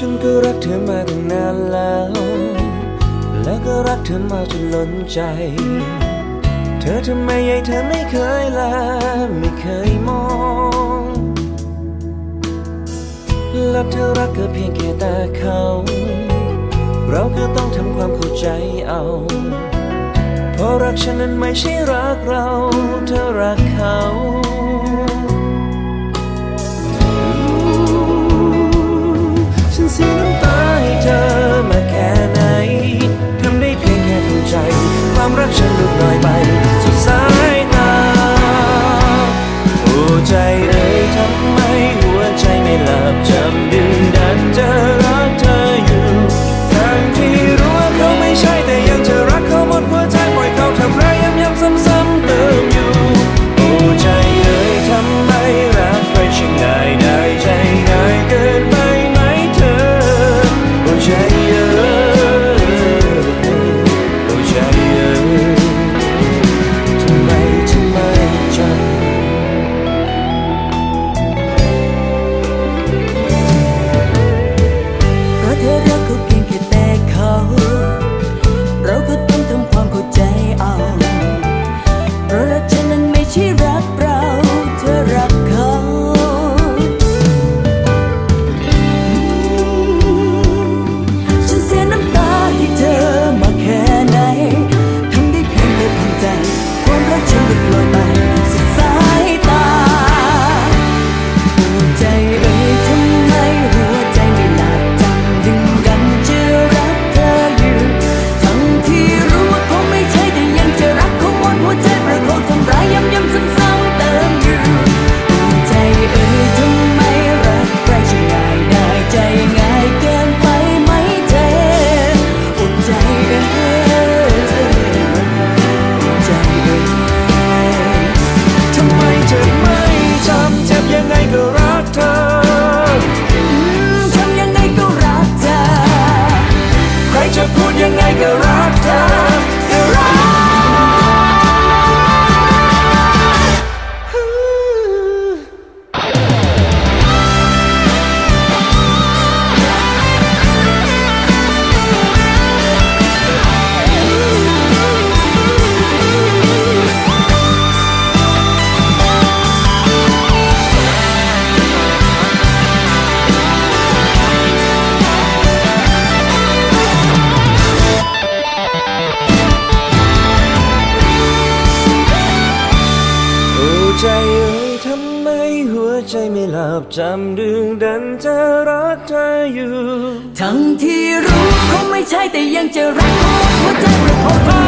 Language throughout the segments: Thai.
ฉันก็รักเธอมาตั้งนานแล้ว แล้วก็รักเธอมาจนล้นใจ เธอทำไมไอ้เธอไม่เคยลาไม่เคยมอง และเธอรักก็เพียงแค่ต่เขา เราก็ต้องทำความเข้าใจเอา เพราะรักฉันนั้นไม่ใช่รักเรา เธอรักเขา เสียน้ำตาให้เธอมาแค่ไหนทำได้เพียงแค่ทำใจ ความรักฉันลดน้อยไป สุดสายตาโอ้ใจเอ่ยทำไมหัวใจไม่หลับจำดึ บจำดึงดันจะรักเธออยู่ ทั้งที่รู้เขาไม่ใช่แต่ยังจะรักเขาหมดหัวใจเพราะเขา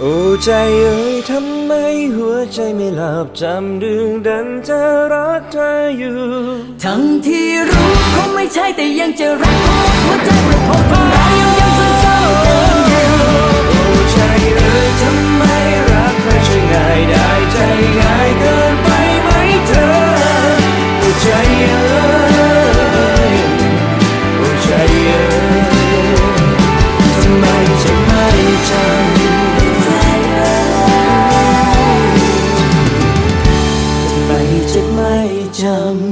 โอ้ใจเอ๋ยทำไมหัวใจไม่หลับจำดึงดันจะรักเธออยู่ ทั้งที่รู้คงไม่ใช่แต่ยังจะรักเขาหมดหัวใจ jam